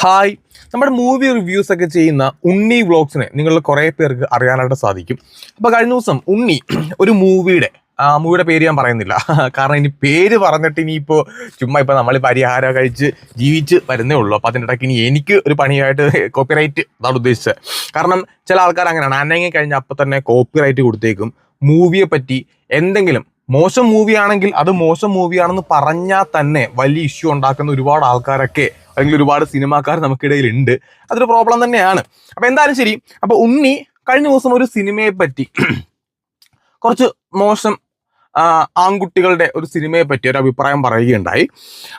Hi നമ്മുടെ movie reviews ഒക്കെ ചെയ്യുന്ന ഉണ്ണി വ്ളോഗ്സിനെ നിങ്ങൾ കുറേ പേർക്ക് അറിയാനായിട്ട് സാധിക്കും. അപ്പോൾ കഴിഞ്ഞ ദിവസം ഉണ്ണി ഒരു മൂവിയുടെ മൂവിയുടെ പേര് ഞാൻ പറയുന്നില്ല. കാരണം ഇനി പേര് പറഞ്ഞിട്ട് ഇനിയിപ്പോൾ ചുമ്മാ ഇപ്പോൾ നമ്മൾ പരിഹാരം കഴിച്ച് ജീവിച്ച് വരുന്നേ ഉള്ളൂ. അപ്പോൾ ഇടയ്ക്ക് ഇനി എനിക്ക് ഒരു പണിയായിട്ട് കോപ്പിറൈറ്റ് അതാണ് ഉദ്ദേശിച്ചത്. കാരണം ചില ആൾക്കാർ അങ്ങനെയാണ്. അനങ്ങി കഴിഞ്ഞാൽ അപ്പം തന്നെ കോപ്പിറൈറ്റ് കൊടുത്തേക്കും. മൂവിയെ പറ്റി എന്തെങ്കിലും മോശം മൂവിയാണെങ്കിൽ അത് മോശം മൂവിയാണെന്ന് പറഞ്ഞാൽ തന്നെ വലിയ ഇഷ്യൂ ഉണ്ടാക്കുന്ന ഒരുപാട് ആൾക്കാരൊക്കെ അല്ലെങ്കിൽ ഒരുപാട് സിനിമാക്കാർ നമുക്കിടയിൽ ഉണ്ട് അതൊരു പ്രോബ്ലം തന്നെയാണ്. അപ്പൊ എന്തായാലും ശരി. അപ്പൊ ഉണ്ണി കഴിഞ്ഞ ദിവസം ഒരു സിനിമയെ പറ്റി കുറച്ച് മോശം ആൺകുട്ടികളുടെ ഒരു സിനിമയെ പറ്റി ഒരു അഭിപ്രായം പറയുകയുണ്ടായി.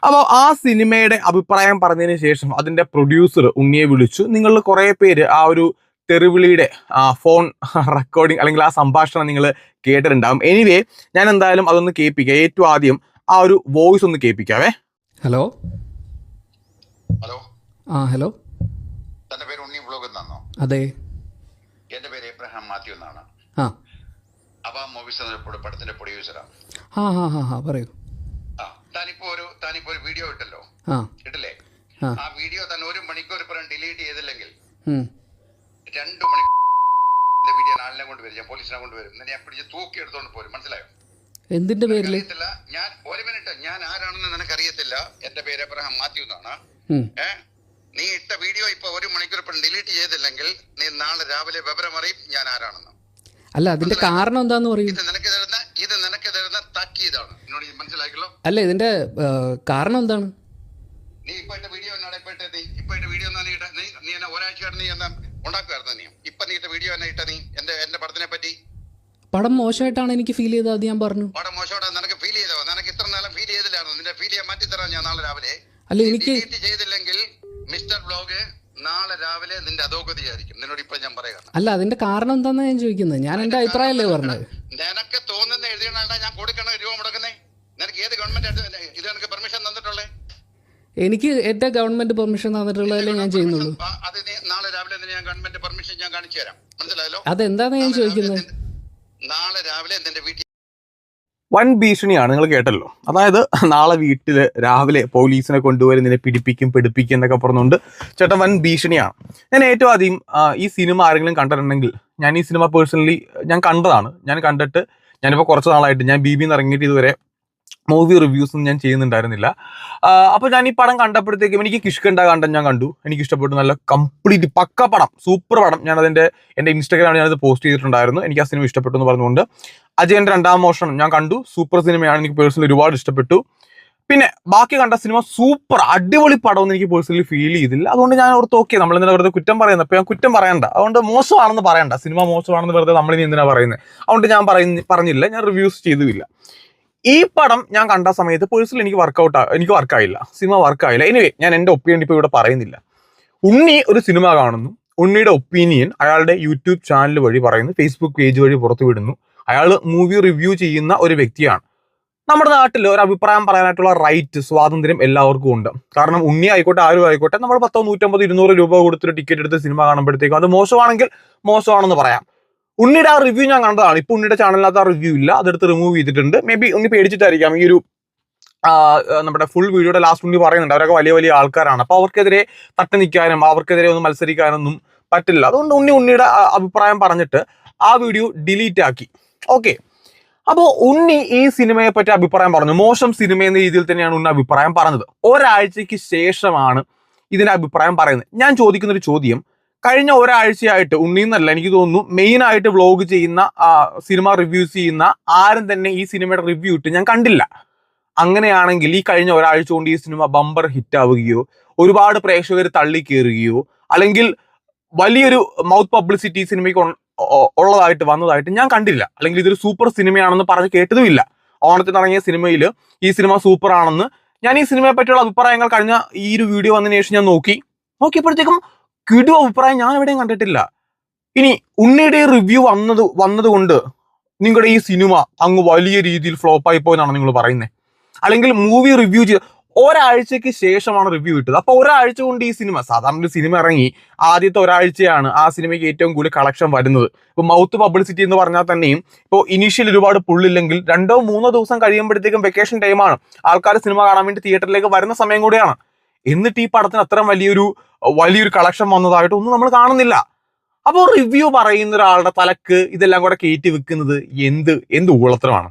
അപ്പോൾ ആ സിനിമയുടെ അഭിപ്രായം പറഞ്ഞതിന് ശേഷം അതിന്റെ പ്രൊഡ്യൂസർ ഉണ്ണിയെ വിളിച്ചു. നിങ്ങൾ കുറേ പേര് ആ ഒരു തെറിവിളിയുടെ ഫോൺ റെക്കോർഡിംഗ് അല്ലെങ്കിൽ ആ സംഭാഷണം നിങ്ങൾ കേട്ടിട്ടുണ്ടാകും എനിവേ ഞാൻ എന്തായാലും അതൊന്ന് കേൾപ്പിക്കാം. ഏറ്റവും ആദ്യം ആ ഒരു വോയിസ് ഒന്ന് കേൾപ്പിക്കാവേ. Hello hello? ആ ഹലോ? തന്റെ പേര് ഉണ്ണി ബ്ലോഗ് എന്നാണോ അതെ. എന്റെ പേര് എബ്രഹാം മാത്യു എന്നാണ്. ആ. അബ മൂവീസ് പടത്തിന്റെ പ്രൊഡ്യൂസറാണ് ആ. ഹാ ഹാ ഹാ പറയൂ. ആ താനിപ്പോ ഒരു താനിപ്പോ ഒരു വീഡിയോ ഇട്ടല്ലോ. ആ. ഇട്ടില്ലേ? ആ. ആ വീഡിയോ തന്നെ ഒരു മണിക്കൂർ പുറം ഡിലീറ്റ് ചെയ്തില്ലെങ്കിൽ. രണ്ടു മണിക്കൂർ വീഡിയോ ആളിനെ കൊണ്ടുവരും ഞാൻ പോലീസിനെ കൊണ്ടുവരും വരും. ഞാൻ പിടിച്ച് തൂക്കി എടുത്തോണ്ട് പോരും. മനസ്സിലായോ? എന്തിന്റെ പേരിൽ ഞാൻ ഒരു മിനിറ്റ് ഞാൻ ആരാണെന്ന് നിനക്കറിയത്തില്ല. എന്റെ പേര് എബ്രഹാം മാത്യു എന്നാണ്. നീ ഇട്ട വീഡിയോ ഇപ്പൊ ഒരു മണിക്കൂർ ഇപ്പം ഡിലീറ്റ് ചെയ്തില്ലെങ്കിൽ നീ നാളെ രാവിലെ വിവരം അറിയും ഞാൻ ആരാണെന്ന്. അല്ല അതിന്റെ കാരണം എന്താന്ന് പറയും. ഇത് നിനക്ക് തരുന്ന ഇത് നിനക്ക് തരുന്ന താക്കീതാണ് എന്നോട് മനസ്സിലാക്കിയല്ലോ അല്ല ഇതിന്റെ കാരണം എന്താണ്? നീ ഇപ്പൊ ഇട്ട വീഡിയോ എന്നാണ് ഇപ്പൊ ഇട്ട നീ? ഇപ്പൊ ഇട്ട വീഡിയോ എന്നാ നീ ഇട്ട? നീ നീ എന്നെ ഒരാഴ്ച നീ എന്നാ ഉണ്ടാക്കുമായിരുന്നു നീ? ഇപ്പൊ നീ ഇട്ട വീഡിയോ എന്നാ ഇട്ട നീ? എന്റെ എന്റെ പടത്തിനെ പറ്റി? പടം മോശമായിട്ടാണ് എനിക്ക് ഫീൽ ചെയ്തത് അത് ഞാൻ പറഞ്ഞു. പടം മോശമായിട്ടാണ് നിനക്ക് ഫീൽ ചെയ്തോ നിനക്ക് ഇത്ര നേരം ഫീൽ ചെയ്തില്ലായിരുന്നു. നിന്റെ ഫീൽ ചെയ്യാൻ മാറ്റി തരാം ഞാൻ നാളെ രാവിലെ. അല്ല എനിക്ക് ചെയ്തില്ലെങ്കിൽ മിസ്റ്റർ ബ്ലോഗ് നാളെ രാവിലെ നിന്റെ അധോഗതിയായിരിക്കും നിന്നോട് ഇപ്പൊ ഞാൻ പറയാം. അല്ല അതിന്റെ കാരണം എന്താന്ന് ഞാൻ ചോദിക്കുന്നത്? ഞാൻ എന്റെ അഭിപ്രായമല്ലേ പറഞ്ഞത്? നിനക്ക് തോന്നുന്ന എഴുതിയണ ഞാൻ കൊടുക്കണ രൂപ മുടക്കുന്നേ? നിനക്ക് ഏത് ഗവൺമെന്റ് ഇത് നിനക്ക് പെർമിഷൻ തന്നിട്ടുള്ളേ? എനിക്ക് എന്റെ ഗവൺമെന്റ് പെർമിഷൻ തന്നിട്ടുള്ളതല്ലേ ഞാൻ ചെയ്യുന്നുള്ളൂ. അത് നാളെ രാവിലെ ഞാൻ ഗവൺമെന്റ് പെർമിഷൻ ഞാൻ കാണിച്ചു തരാം. മനസ്സിലായല്ലോ? അതെന്താന്ന് ഞാൻ ചോദിക്കുന്നത്? നാളെ രാവിലെ നിന്റെ വീട്ടിൽ വൻ ഭീഷണിയാണ് നിങ്ങൾ കേട്ടല്ലോ. അതായത് നാളെ വീട്ടിൽ രാവിലെ പോലീസിനെ കൊണ്ടുവരും നിന്നെ പിടിപ്പിക്കും പിടിപ്പിക്കും എന്നൊക്കെ പറഞ്ഞുകൊണ്ട് ചേട്ടൻ വൻ ഭീഷണിയാണ് ഞാൻ ഏറ്റവും ആദ്യം ഈ സിനിമ ആരെങ്കിലും കണ്ടിട്ടുണ്ടെങ്കിൽ ഞാൻ ഈ സിനിമ പേഴ്സണലി ഞാൻ കണ്ടതാണ്. ഞാൻ കണ്ടിട്ട് ഞാനിപ്പോൾ കുറച്ച് നാളായിട്ട് ഞാൻ ബി ബിന്ന് ഇറങ്ങിയിട്ട് ഇതുവരെ മൂവി റിവ്യൂസ് ഒന്നും ഞാൻ ചെയ്യുന്നുണ്ടായിരുന്നില്ല. അപ്പോൾ ഞാൻ ഈ പടം കണ്ടപ്പോഴത്തേക്കും എനിക്ക് കിഷ്കണ്ട കണ്ടം ഞാൻ കണ്ടു. എനിക്ക് ഇഷ്ടപ്പെട്ടു നല്ല കംപ്ലീറ്റ് പക്ക പടം. സൂപ്പർ പടം. ഞാൻ അതിന്റെ എന്റെ ഇൻസ്റ്റാഗ്രാമിൽ ഞാനത് പോസ്റ്റ് ചെയ്തിട്ടുണ്ടായിരുന്നു. എനിക്ക് ആ സിനിമ ഇഷ്ടപ്പെട്ടു എന്ന് പറഞ്ഞുകൊണ്ട് അജയന്റെ രണ്ടാം മോഷണം ഞാൻ കണ്ടു. സൂപ്പർ സിനിമയാണ് എനിക്ക് പേഴ്സണലി ഒരുപാട് ഇഷ്ടപ്പെട്ടു. പിന്നെ ബാക്കി കണ്ട സിനിമ സൂപ്പർ അടിപൊളി പടം എന്ന് എനിക്ക് പേഴ്സണലി ഫീൽ ചെയ്തില്ല. അതുകൊണ്ട് ഞാൻ ഓർത്ത് ഓക്കെ നമ്മൾ എന്തിനാ വെറുതെ കുറ്റം പറയുന്നത്? അപ്പോൾ ഞാൻ കുറ്റം പറയണ്ട. അതുകൊണ്ട് മോശമാണെന്ന് പറയണ്ട. സിനിമ മോശമാണെന്ന് വെറുതെ നമ്മളിനി എന്തിനാ പറയുന്നത് അതുകൊണ്ട് ഞാൻ പറയുന്ന പറഞ്ഞില്ല. ഞാൻ റിവ്യൂസ് ചെയ്തുമില്ല. ഈ പടം ഞാൻ കണ്ട സമയത്ത് പേഴ്സണലി എനിക്ക് വർക്കൗട്ട് എനിക്ക് വർക്കായില്ല സിനിമ വർക്കായില്ല എനിവേ ഞാൻ എന്റെ ഒപ്പീനിയൻ ഇപ്പോൾ ഇവിടെ പറയുന്നില്ല. ഉണ്ണി ഒരു സിനിമ കാണുന്നു. ഉണ്ണിയുടെ ഒപ്പീനിയൻ അയാളുടെ യൂട്യൂബ് ചാനൽ വഴി പറയുന്നു. ഫേസ്ബുക്ക് പേജ് വഴി പുറത്തു വിടുന്നു. അയാൾ മൂവി റിവ്യൂ ചെയ്യുന്ന ഒരു വ്യക്തിയാണ്. നമ്മുടെ നാട്ടിൽ ഒരു അഭിപ്രായം പറയാനായിട്ടുള്ള റൈറ്റ് സ്വാതന്ത്ര്യം എല്ലാവർക്കും ഉണ്ട്. കാരണം ഉണ്ണി ആയിക്കോട്ടെ ആരും ആയിക്കോട്ടെ നമ്മൾ പത്തോ നൂറ്റമ്പത് ഇരുന്നൂറ് രൂപ കൊടുത്തിട്ട് ടിക്കറ്റ് എടുത്ത് സിനിമ കാണുമ്പോഴത്തേക്കും അത് മോശമാണെങ്കിൽ മോശമാണെന്ന് പറയാം. ഉണ്ണിയുടെ ആ റിവ്യൂ ഞാൻ കണ്ടതാണ്. ഇപ്പൊ ഉണ്ണിയുടെ ചാനലിനകത്ത് ആ റിവ്യൂ ഇല്ല. അതെടുത്ത് റിമൂവ് ചെയ്തിട്ടുണ്ട്. മേ ബി ഉണ്ണി പേടിച്ചിട്ടായിരിക്കാം. ഈ ഒരു നമ്മുടെ ഫുൾ വീഡിയോയുടെ ലാസ്റ്റ് ഉണ്ണി പറയുന്നുണ്ട്. അവരൊക്കെ വലിയ വലിയ ആൾക്കാരാണ്. അപ്പൊ അവർക്കെതിരെ തട്ടി നിൽക്കാനും അവർക്കെതിരെ ഒന്നും മത്സരിക്കാനൊന്നും പറ്റില്ല. അതുകൊണ്ട് ഉണ്ണി ഉണ്ണിയുടെ അഭിപ്രായം പറഞ്ഞിട്ട് ആ വീഡിയോ ഡിലീറ്റ് ആക്കി. ഓക്കെ അപ്പോൾ ഉണ്ണി ഈ സിനിമയെ പറ്റി അഭിപ്രായം പറഞ്ഞു. മോശം സിനിമ എന്ന രീതിയിൽ തന്നെയാണ് ഉണ്ണി അഭിപ്രായം പറഞ്ഞത്. ഒരാഴ്ചയ്ക്ക് ശേഷമാണ് ഇതിന്റെ അഭിപ്രായം പറയുന്നത്. ഞാൻ ചോദിക്കുന്ന ഒരു ചോദ്യം. കഴിഞ്ഞ ഒരാഴ്ചയായിട്ട് ഉണ്ണിന്നല്ല എനിക്ക് തോന്നുന്നു മെയിൻ ആയിട്ട് വ്ലോഗ് ചെയ്യുന്ന സിനിമ റിവ്യൂസ് ചെയ്യുന്ന ആരും തന്നെ ഈ സിനിമയുടെ റിവ്യൂ ഇട്ട് ഞാൻ കണ്ടില്ല. അങ്ങനെയാണെങ്കിൽ ഈ കഴിഞ്ഞ ഒരാഴ്ച കൊണ്ട് ഈ സിനിമ ബമ്പർ ഹിറ്റ് ആവുകയോ ഒരുപാട് പ്രേക്ഷകർ തള്ളിക്കേറുകയോ അല്ലെങ്കിൽ വലിയൊരു മൗത്ത് പബ്ലിസിറ്റി സിനിമയ്ക്ക് ഉള്ളതായിട്ട് വന്നതായിട്ട് ഞാൻ കണ്ടില്ല. അല്ലെങ്കിൽ ഇതൊരു സൂപ്പർ സിനിമയാണെന്ന് പറഞ്ഞ് കേട്ടതുമില്ല. ഓണത്തിന് ഇറങ്ങിയ സിനിമയിൽ ഈ സിനിമ സൂപ്പർ ആണെന്ന് ഞാൻ ഈ സിനിമയെ പറ്റിയുള്ള അഭിപ്രായങ്ങൾ കഴിഞ്ഞ ഈ ഒരു വീഡിയോ വന്നതിന് ശേഷം ഞാൻ നോക്കി. നോക്കിയപ്പോഴത്തേക്കും കിടു അഭിപ്രായം ഞാൻ എവിടെയും കണ്ടിട്ടില്ല. ഇനി ഉണ്ണിയുടെ റിവ്യൂ വന്നത് വന്നതുകൊണ്ട് നിങ്ങളുടെ ഈ സിനിമ അങ്ങ് വലിയ രീതിയിൽ ഫ്ലോപ്പായി പോയെന്നാണ് നിങ്ങൾ പറയുന്നത് അല്ലെങ്കിൽ മൂവി റിവ്യൂ ചെയ്ത് ഒരാഴ്ചയ്ക്ക് ശേഷമാണ് റിവ്യൂ ഇട്ടത് അപ്പൊ ഒരാഴ്ച കൊണ്ട് ഈ സിനിമ സാധാരണ ഒരു സിനിമ ഇറങ്ങി ആദ്യത്തെ ഒരാഴ്ചയാണ് ആ സിനിമയ്ക്ക് ഏറ്റവും കൂടുതൽ കളക്ഷൻ വരുന്നത്. ഇപ്പൊ മൗത്ത് പബ്ലിസിറ്റി എന്ന് പറഞ്ഞാൽ തന്നെയും ഇപ്പോൾ ഇനീഷ്യൽ ഒരുപാട് പുള്ളില്ലെങ്കിൽ രണ്ടോ മൂന്നോ ദിവസം കഴിയുമ്പോഴത്തേക്കും വെക്കേഷൻ ടൈമാണ് ആൾക്കാർ സിനിമ കാണാൻ വേണ്ടി തിയേറ്ററിലേക്ക് വരുന്ന സമയം കൂടിയാണ്. എന്നിട്ട് ഈ പടത്തിന് അത്ര വലിയൊരു വലിയൊരു കളക്ഷൻ വന്നതായിട്ട് ഒന്നും നമ്മൾ കാണുന്നില്ല. അപ്പോൾ റിവ്യൂ പറയുന്ന ഒരാളുടെ തലക്ക് ഇതെല്ലാം കൂടെ കയറ്റി വെക്കുന്നത് എന്ത് എന്ത് ഊളത്രമാണ്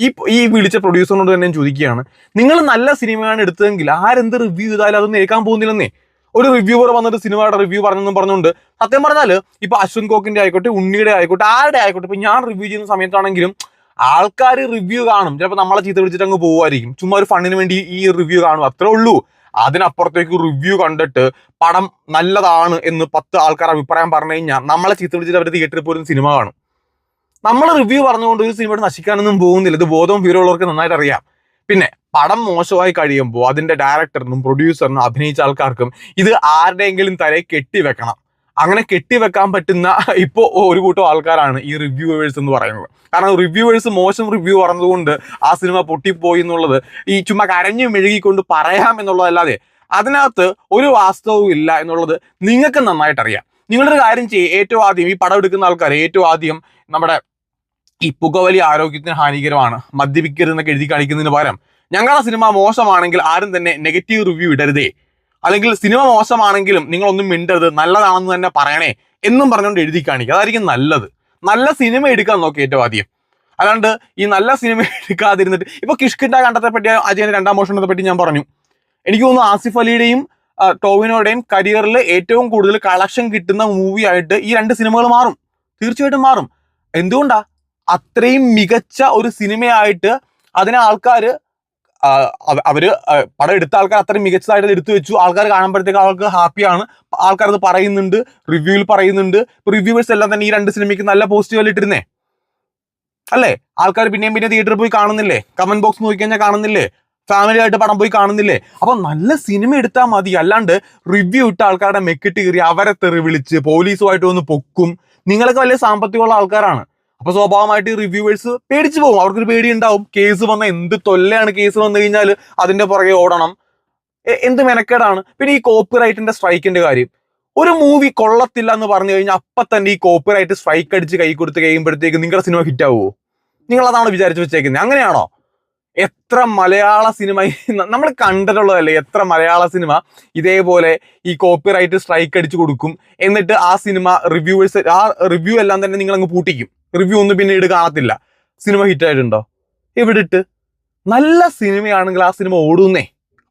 ഈ ഈ വിളിച്ച പ്രൊഡ്യൂസറിനോട് തന്നെ ചോദിക്കുകയാണ്. നിങ്ങൾ നല്ല സിനിമയാണ് എടുത്തതെങ്കിൽ ആരെന്ത് റിവ്യൂ ചെയ്താലും അതൊന്നും ഏൽക്കാൻ പോകുന്നില്ലെന്നേ. ഒരു റിവ്യൂവർ വന്നിട്ട് സിനിമയുടെ റിവ്യൂ പറഞ്ഞെന്നും പറഞ്ഞുകൊണ്ട് സത്യം പറഞ്ഞാൽ ഇപ്പൊ അശ്വിൻ കോക്കിന്റെ ആയിക്കോട്ടെ ഉണ്ണിയുടെ ആയിക്കോട്ടെ ആരുടെ ആയിക്കോട്ടെ ഇപ്പൊ ഞാൻ റിവ്യൂ ചെയ്യുന്ന സമയത്താണെങ്കിലും ആൾക്കാർ റിവ്യൂ കാണും. ചിലപ്പോൾ നമ്മളെ ചീത്ത വിളിച്ചിട്ട് അങ്ങ് പോകുമായിരിക്കും ചുമ്മാ ഒരു ഫണ്ണിന് വേണ്ടി ഈ റിവ്യൂ കാണും. അത്രേ ഉള്ളൂ. അതിനപ്പുറത്തേക്ക് റിവ്യൂ കണ്ടിട്ട് പടം നല്ലതാണ് എന്ന് പത്ത് ആൾക്കാർ അഭിപ്രായം പറഞ്ഞു കഴിഞ്ഞാൽ നമ്മളെ ചീത്ത വിളിച്ചിട്ട് അവർ തിയേറ്ററിൽ പോലും സിനിമ കാണും. നമ്മൾ റിവ്യൂ പറഞ്ഞുകൊണ്ട് ഒരു സിനിമയുടെ നശിക്കാനൊന്നും പോകുന്നില്ല. ഇത് ബോധവും വിവരമുള്ളവർക്ക് നന്നായിട്ട് അറിയാം. പിന്നെ പടം മോശമായി കഴിയുമ്പോൾ അതിന്റെ ഡയറക്ടറിനും പ്രൊഡ്യൂസറിനും അഭിനയിച്ച ആൾക്കാർക്കും ഇത് ആരുടെയെങ്കിലും തലയിൽ കെട്ടിവെക്കണം. അങ്ങനെ കെട്ടിവെക്കാൻ പറ്റുന്ന ഇപ്പോൾ ഒരു കൂട്ടം ആൾക്കാരാണ് ഈ റിവ്യൂവേഴ്സ് എന്ന് പറയുന്നത്. കാരണം റിവ്യൂവേഴ്സ് മോശം റിവ്യൂ പറഞ്ഞതുകൊണ്ട് ആ സിനിമ പൊട്ടിപ്പോയി എന്നുള്ളത് ഈ ചുമ്മാ കരഞ്ഞു മെഴുകിക്കൊണ്ട് പറയാം എന്നുള്ളതല്ലാതെ അതിനകത്ത് ഒരു വാസ്തവവും ഇല്ല എന്നുള്ളത് നിങ്ങൾക്ക് നന്നായിട്ടറിയാം. നിങ്ങളൊരു കാര്യം ചെയ്യും. ഏറ്റവും ആദ്യം ഈ പടം എടുക്കുന്ന ആൾക്കാർ ഏറ്റവും ആദ്യം നമ്മുടെ ഈ പുകവലി ആരോഗ്യത്തിന് ഹാനികരമാണ്. മദ്യപിക്കരുതെന്നൊക്കെ എഴുതി കാണിക്കുന്നതിന് പകരം ഞങ്ങളുടെ സിനിമ മോശമാണെങ്കിൽ ആരും തന്നെ നെഗറ്റീവ് റിവ്യൂ ഇടരുതേ. അല്ലെങ്കിൽ സിനിമ മോശമാണെങ്കിലും നിങ്ങളൊന്നും മിണ്ടരുത് നല്ലതാണെന്ന് തന്നെ പറയണേ എന്നും പറഞ്ഞുകൊണ്ട് എഴുതി കാണിക്കുക. അതായിരിക്കും നല്ലത്. നല്ല സിനിമ എടുക്കാൻ നോക്കി ഏറ്റവും ആദ്യം. അല്ലാണ്ട് ഈ നല്ല സിനിമ എടുക്കാതിരുന്നിട്ട് ഇപ്പൊ കിഷ്കിന്റെ കണ്ടത്തെ പറ്റി അജയന്റെ രണ്ടാം മോഷണത്തെ പറ്റി ഞാൻ പറഞ്ഞു. എനിക്ക് തോന്നുന്നു ആസിഫ് അലിയുടെയും ടോവിനോടെയും കരിയറിൽ ഏറ്റവും കൂടുതൽ കളക്ഷൻ കിട്ടുന്ന മൂവി ആയിട്ട് ഈ രണ്ട് സിനിമകൾ മാറും. തീർച്ചയായിട്ടും മാറും. എന്തുകൊണ്ടാ? അത്രയും മികച്ച ഒരു സിനിമയായിട്ട് അതിനെ ആൾക്കാര് ആ, അവ- അവർ പടം എടുത്ത ആൾക്കാർ അത്രയും മികച്ചതായിട്ട് എടുത്തു വെച്ചു. ആൾക്കാർ കാണുമ്പോഴത്തേക്ക് ആൾക്ക് ഹാപ്പിയാണ്. ആൾക്കാർ അത് പറയുന്നുണ്ട് റിവ്യൂവിൽ പറയുന്നുണ്ട്. റിവ്യൂവേഴ്സ് എല്ലാം തന്നെ ഈ രണ്ട് സിനിമയ്ക്ക് നല്ല പോസിറ്റീവ് ഇട്ടിരുന്നേ. അല്ലേ? ആൾക്കാർ പിന്നെയും പിന്നെ തിയേറ്ററിൽ പോയി കാണുന്നില്ലേ? കമന്റ് ബോക്സ് നോക്കി കഴിഞ്ഞാൽ കാണുന്നില്ലേ? ഫാമിലി ആയിട്ട് പടം പോയി കാണുന്നില്ലേ? അപ്പൊ നല്ല സിനിമ എടുത്താൽ മതി. അല്ലാണ്ട് റിവ്യൂ ഇട്ട ആൾക്കാരുടെ മെക്കിട്ട് കയറി അവരെ തെറി വിളിച്ച് പോലീസുമായിട്ട് വന്ന് പൊക്കും. നിങ്ങളൊക്കെ വലിയ സാമ്പത്തികമുള്ള ആൾക്കാരാണ്. അപ്പൊ സ്വാഭാവികമായിട്ട് റിവ്യൂവേഴ്സ് പേടിച്ചു പോകും. അവർക്കൊരു പേടി ഉണ്ടാവും കേസ് വന്ന എന്ത് തൊല്ലയാണ് കേസ് വന്നു കഴിഞ്ഞാൽ അതിന്റെ പുറകെ ഓടണം. എന്ത് മെനക്കേടാണ്? പിന്നെ ഈ കോപ്പിറൈറ്റിന്റെ സ്ട്രൈക്കിന്റെ കാര്യം. ഒരു മൂവി കൊള്ളത്തില്ല എന്ന് പറഞ്ഞു കഴിഞ്ഞാൽ അപ്പൊ തന്നെ ഈ കോപ്പിറൈറ്റ് സ്ട്രൈക്ക് അടിച്ച് കൈ കൊടുത്ത് കഴിയുമ്പോഴത്തേക്ക് നിങ്ങളുടെ സിനിമ ഹിറ്റ് ആവുമോ നിങ്ങൾ അതാണ് വിചാരിച്ചു വെച്ചേക്കുന്നത് അങ്ങനെയാണോ? എത്ര മലയാള സിനിമ നമ്മൾ കണ്ടിട്ടുള്ളതല്ലേ എത്ര മലയാള സിനിമ ഇതേപോലെ ഈ കോപ്പിറൈറ്റ് സ്ട്രൈക്ക് അടിച്ചു കൊടുക്കും. എന്നിട്ട് ആ സിനിമ റിവ്യൂവേഴ്സ് ആ റിവ്യൂ എല്ലാം തന്നെ നിങ്ങൾ അങ്ങ് പൂട്ടിക്കും. റിവ്യൂ ഒന്നും പിന്നീട് കാണത്തില്ല. സിനിമ ഹിറ്റ് ആയിട്ടുണ്ടോ? എവിടെ ഇട്ട്? നല്ല സിനിമയാണെങ്കിൽ ആ സിനിമ ഓടുന്നേ.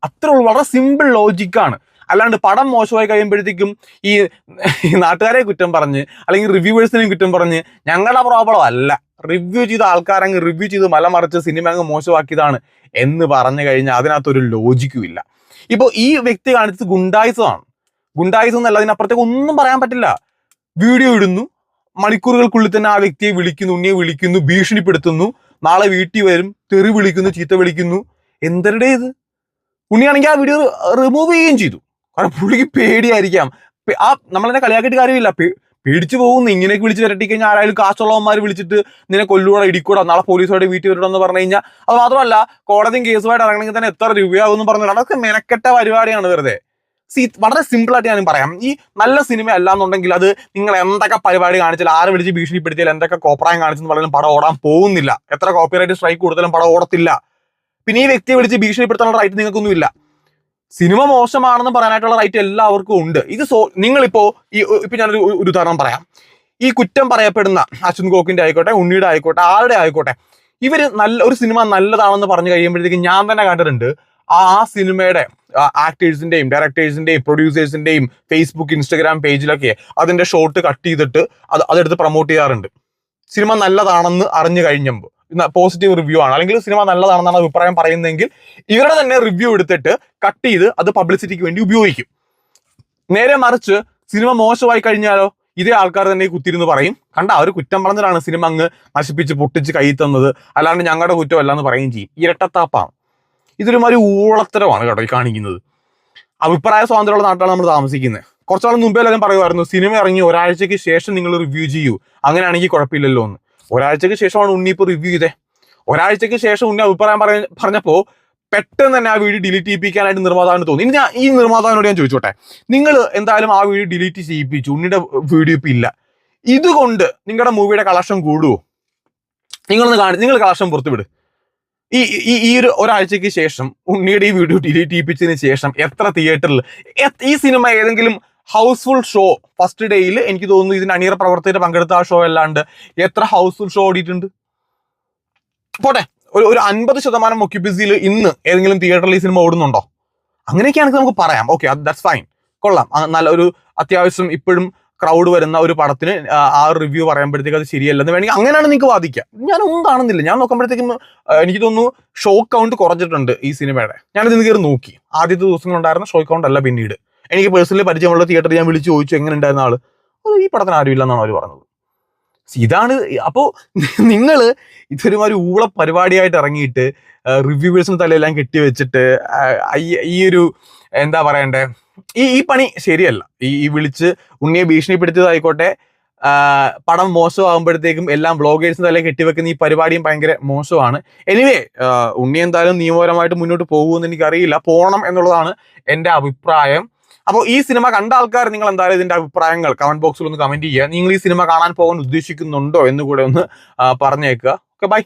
അത്ര വളരെ സിമ്പിൾ ലോജിക്കാണ് അല്ലാണ്ട് പടം മോശമായി കഴിയുമ്പോഴത്തേക്കും ഈ നാട്ടുകാരെ കുറ്റം പറഞ്ഞ് അല്ലെങ്കിൽ റിവ്യൂവേഴ്സിനെയും കുറ്റം പറഞ്ഞ് ഞങ്ങളുടെ പ്രോബ്ലം അല്ല. റിവ്യൂ ചെയ്ത ആൾക്കാരങ്ങ് റിവ്യൂ ചെയ്ത് മലമറിച്ച് സിനിമ അങ്ങ് മോശമാക്കിയതാണ് എന്ന് പറഞ്ഞു കഴിഞ്ഞാൽ അതിനകത്തൊരു ലോജിക്കും ഇല്ല. ഇപ്പോൾ ഈ വ്യക്തി കാണിച്ചത് ഗുണ്ടായുസമാണ് ഗുണ്ടായുസം എന്നല്ല അതിനപ്പുറത്തേക്ക് ഒന്നും പറയാൻ പറ്റില്ല. വീഡിയോ ഇടുന്നു മണിക്കൂറുകൾക്കുള്ളിൽ തന്നെ ആ വ്യക്തിയെ വിളിക്കുന്നു ഉണ്ണിയെ വിളിക്കുന്നു ഭീഷണിപ്പെടുത്തുന്നു നാളെ വീട്ടിൽ വരും തെറി വിളിക്കുന്നു ചീത്ത വിളിക്കുന്നു. എന്തരുടെ ഇത്? ഉണ്ണിയാണെങ്കിൽ ആ വീഡിയോ റിമൂവ് ചെയ്യുകയും ചെയ്തു. കാരണം പുള്ളിക്ക് പേടിയായിരിക്കാം. ആ നമ്മളെന്നെ കളിയാക്കിയിട്ട് കാര്യമില്ല. പേടിച്ചു പോകുന്നു. ഇങ്ങനെയൊക്കെ വിളിച്ച് വരട്ടി കഴിഞ്ഞാൽ ആരായാലും കാശുള്ളവന്മാർ വിളിച്ചിട്ട് നിന്നെ കൊല്ലൂടെ ഇടിക്കൂടാ നാളെ പോലീസുമായിട്ട് വീട്ടിൽ വരണം എന്ന് പറഞ്ഞു കഴിഞ്ഞാൽ അത് മാത്രമല്ല കോടതിയും കേസുമായിട്ട് ഇറങ്ങണമെങ്കിൽ തന്നെ എത്ര രൂപയാകും എന്ന് പറഞ്ഞു അതൊക്കെ മെനക്കെട്ട പരിപാടിയാണ് വെറുതെ. സി വളരെ സിമ്പിളായിട്ട് ഞാൻ പറയാം. ഈ നല്ല സിനിമ അല്ല എന്നുണ്ടെങ്കിൽ അത് നിങ്ങൾ എന്തൊക്കെ പരിപാടി കാണിച്ചാൽ ആരെ വിളിച്ച് ഭീഷണിപ്പെടുത്തിയാൽ എന്തൊക്കെ കോപ്രായം കാണിച്ചെന്ന് പറഞ്ഞാലും പടം ഓടാൻ പോകുന്നില്ല. എത്ര കോപ്പിറൈറ്റ് സ്ട്രൈക്ക് കൊടുത്താലും പടം ഓടത്തില്ല. പിന്നെ ഈ വ്യക്തിയെ വിളിച്ച് ഭീഷണിപ്പെടുത്താനുള്ള റൈറ്റ് നിങ്ങൾക്കൊന്നുമില്ല. സിനിമ മോശമാണെന്ന് പറയാനായിട്ടുള്ള റൈറ്റ് എല്ലാവർക്കും ഉണ്ട്. ഇത് സോ നിങ്ങളിപ്പോ ഈ ഇപ്പൊ ഞാനൊരു ഒരു ഉദാഹരണം പറയാം. ഈ കുറ്റം പറയപ്പെടുന്ന അശ്വിൻ ഗോക്കിന്റെ ആയിക്കോട്ടെ ഉണ്ണിയുടെ ആയിക്കോട്ടെ ആരുടെ ആയിക്കോട്ടെ ഇവർ നല്ല ഒരു സിനിമ നല്ലതാണെന്ന് പറഞ്ഞു കഴിയുമ്പോഴത്തേക്കും ഞാൻ തന്നെ കണ്ടിട്ടുണ്ട്. ആ സിനിമയുടെ ആക്ടേഴ്സിന്റെയും ഡയറക്ടേഴ്സിന്റെയും പ്രൊഡ്യൂസേഴ്സിന്റെയും ഫേസ്ബുക്ക് ഇൻസ്റ്റാഗ്രാം പേജിലൊക്കെ അതിന്റെ ഷോർട്ട് കട്ട് ചെയ്തിട്ട് അത് അതെടുത്ത് പ്രൊമോട്ട് ചെയ്യാറുണ്ട്. സിനിമ നല്ലതാണെന്ന് അറിഞ്ഞു കഴിഞ്ഞപ്പോൾ. പോസിറ്റീവ് റിവ്യൂ ആണ്. അല്ലെങ്കിൽ സിനിമ നല്ലതാണെന്നാണ് അഭിപ്രായം പറയുന്നതെങ്കിൽ ഇവരുടെ തന്നെ റിവ്യൂ എടുത്തിട്ട് കട്ട് ചെയ്ത് അത് പബ്ലിസിറ്റിക്ക് വേണ്ടി ഉപയോഗിക്കും. നേരെ മറിച്ച് സിനിമ മോശമായി കഴിഞ്ഞാലോ? ഇതേ ആൾക്കാർ തന്നെ കുത്തിരുന്ന് പറയും. കണ്ട അവർ കുറ്റം പറഞ്ഞിട്ടാണ് സിനിമ അങ്ങ് നശിപ്പിച്ച് പൊട്ടിച്ച് കൈ തന്നത്. അല്ലാണ്ട് ഞങ്ങളുടെ കുറ്റമല്ല എന്ന് പറയുകയും ചെയ്യും. ഇരട്ടത്താപ്പാണ്. ഇതൊരു മാതിരി ഊളത്തരമാണ് കേട്ടോ ഈ കാണിക്കുന്നത്. അഭിപ്രായ സ്വാതന്ത്ര്യമുള്ള നാട്ടിലാണ് നമ്മൾ താമസിക്കുന്നത് കുറച്ചാൾ മുമ്പേ എല്ലാവരും പറയുമായിരുന്നു സിനിമ ഇറങ്ങി ഒരാഴ്ചയ്ക്ക് ശേഷം നിങ്ങൾ റിവ്യൂ ചെയ്യൂ. അങ്ങനെയാണെങ്കിൽ കുഴപ്പമില്ലല്ലോ എന്ന് ഒരാഴ്ചയ്ക്ക് ശേഷമാണ് ഉണ്ണി ഇപ്പോൾ റിവ്യൂ ചെയ്തേ. ഒരാഴ്ചയ്ക്ക് ശേഷം ഉണ്ണി അഭിപ്രായം പറഞ്ഞ പറഞ്ഞപ്പോൾ പെട്ടെന്ന് തന്നെ ആ വീഡിയോ ഡിലീറ്റ് ചെയ്യിപ്പിക്കാനായിട്ട് നിർമ്മാതാവിന് തോന്നി. ഇനി ഞാൻ ഈ നിർമ്മാതാവിനോട് ഞാൻ ചോദിച്ചോട്ടെ. നിങ്ങൾ എന്തായാലും ആ വീഡിയോ ഡിലീറ്റ് ചെയ്യിപ്പിച്ചു. ഉണ്ണിയുടെ വീഡിയോ ഇപ്പം ഇല്ല. ഇതുകൊണ്ട് നിങ്ങളുടെ മൂവിയുടെ കളക്ഷൻ കൂടുവോ? നിങ്ങളൊന്ന് കാണി നിങ്ങൾ കളക്ഷൻ പുറത്തു വിട് ഈ ഈ ഈ ഒരു ഒരാഴ്ചയ്ക്ക് ശേഷം ഉണ്ണിയുടെ ഈ വീഡിയോ ഡിലീറ്റ് ചെയ്യിപ്പിച്ചതിന് ശേഷം എത്ര തിയേറ്ററിൽ ഈ സിനിമ ഏതെങ്കിലും ഹൗസ്ഫുൾ ഷോ ഫസ്റ്റ് ഡേയിൽ എനിക്ക് തോന്നുന്നു ഇതിന് അണിയറ പ്രവർത്തകർ പങ്കെടുത്ത ആ ഷോ അല്ലാണ്ട് എത്ര ഹൗസ്ഫുൾ ഷോ ഓടിയിട്ടുണ്ട്? പോട്ടെ ഒരു ഒരു അൻപത് ശതമാനം ഒക്യുപ്പൻസിയിൽ ഇന്ന് ഏതെങ്കിലും തിയേറ്ററിൽ സിനിമ ഓടുന്നുണ്ടോ? അങ്ങനെയൊക്കെയാണെങ്കിൽ നമുക്ക് പറയാം. ഓക്കെ ദാറ്റ്സ് ഫൈൻ കൊള്ളാം. നല്ല ഒരു അത്യാവശ്യം ഇപ്പോഴും ക്രൗഡ് വരുന്ന ഒരു പടത്തിന് ആ, റിവ്യൂ പറയുമ്പോഴത്തേക്ക് അത് ശരിയല്ലെന്ന് വേണമെങ്കിൽ അങ്ങനെയാണ് നിങ്ങൾക്ക് വാദിക്കാം. ഞാനൊന്നും കാണുന്നില്ല. ഞാൻ നോക്കുമ്പോഴത്തേക്കും എനിക്ക് തോന്നുന്നു ഷോ കൗണ്ട് കുറഞ്ഞിട്ടുണ്ട് ഈ സിനിമയുടെ ഞാനിത് കയറി നോക്കി. ആദ്യത്തെ ദിവസങ്ങളുണ്ടായിരുന്ന ഷോ കൗണ്ട് അല്ല പിന്നീട്. എനിക്ക് പേഴ്സണലി പരിചയമുള്ള തിയേറ്ററിൽ ഞാൻ വിളിച്ച് ചോദിച്ചു എങ്ങനെ ഉണ്ടായിരുന്ന ആൾ ഈ പടത്തിന് ആരുമില്ല എന്നാണ് അവർ പറഞ്ഞത് ഇതാണ് അപ്പോ നിങ്ങൾ ഇതൊരുമാതിരി ഊള പരിപാടിയായിട്ട് ഇറങ്ങിയിട്ട് റിവ്യൂവേഴ്സിന് തലയെല്ലാം കെട്ടിവെച്ചിട്ട് ഈ- ഒരു എന്താ പറയണ്ടേ ഈ ഈ പണി ശരിയല്ല. ഈ ഈ വിളിച്ച് ഉണ്ണിയെ ഭീഷണിപ്പെടുത്തിയതായിക്കോട്ടെ പടം മോശമാകുമ്പോഴത്തേക്കും എല്ലാം ബ്ലോഗേഴ്സിന് തലയിൽ കെട്ടിവെക്കുന്ന ഈ പരിപാടിയും ഭയങ്കര മോശമാണ്. എനിവേ ഉണ്ണി എന്തായാലും നിയമപരമായിട്ട് മുന്നോട്ട് പോകുമെന്ന് എനിക്കറിയില്ല. പോകണം എന്നുള്ളതാണ് എന്റെ അഭിപ്രായം. അപ്പോൾ ഈ സിനിമ കണ്ട ആൾക്കാർ നിങ്ങൾ എന്തായാലും ഇതിന്റെ അഭിപ്രായങ്ങൾ കമന്റ് ബോക്സിൽ ഒന്ന് കമന്റ് ചെയ്യുക. നിങ്ങൾ ഈ സിനിമ കാണാൻ പോകാൻ ഉദ്ദേശിക്കുന്നുണ്ടോ എന്ന് കൂടെ ഒന്ന് പറഞ്ഞേക്കുക. Okay bye